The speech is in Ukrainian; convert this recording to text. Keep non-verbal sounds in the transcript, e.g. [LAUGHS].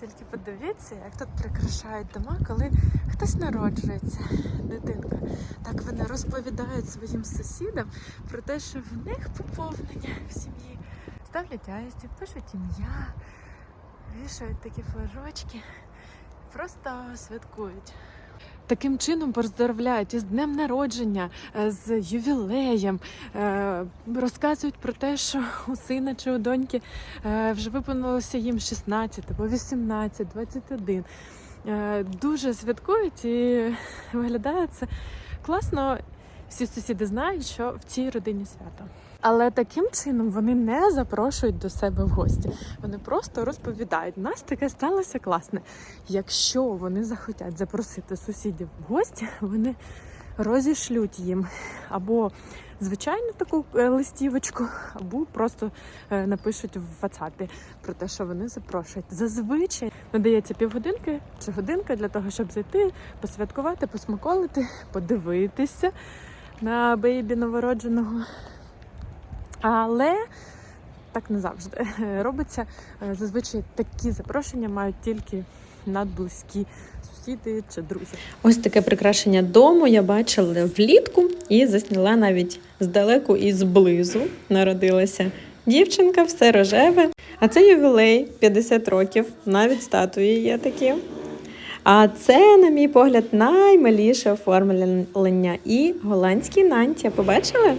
Тільки подивіться, як тут прикрашають дома, коли хтось народжується, дитинка. Так вони розповідають своїм сусідам про те, що в них поповнення в сім'ї. Ставлять аїстів, пишуть ім'я, вішають такі флажочки, просто святкують. Таким чином поздоровляють із днем народження, е, з ювілеєм, е, розказують про те, що у сина чи у доньки е, вже виповнилося їм 16 або 18, 21. Е, Дуже святкують і виглядає це класно. Всі сусіди знають, що в цій родині свято. Але таким чином вони не запрошують до себе в гості. Вони просто розповідають. Нас таке сталося класне. Якщо вони захотять запросити сусідів в гості, вони розішлють їм або звичайну таку е, листівочку, або просто е, напишуть в WhatsApp про те, що вони запрошують. Зазвичай надається півгодинки чи годинка для того, щоб зайти, посвяткувати, посмаколити, подивитися на бейбі новородженого. Але так не завжди [LAUGHS] робиться. Е, Зазвичай такі запрошення мають тільки надблизькі сусіди чи друзі. Ось таке прикрашення дому я бачила влітку і засняла навіть здалеку і зблизу. Народилася дівчинка, все рожеве. А це ювілей 50 років, навіть статуї є такі. А це, на мій погляд, наймиліше оформлення і голландський нантя. Побачили?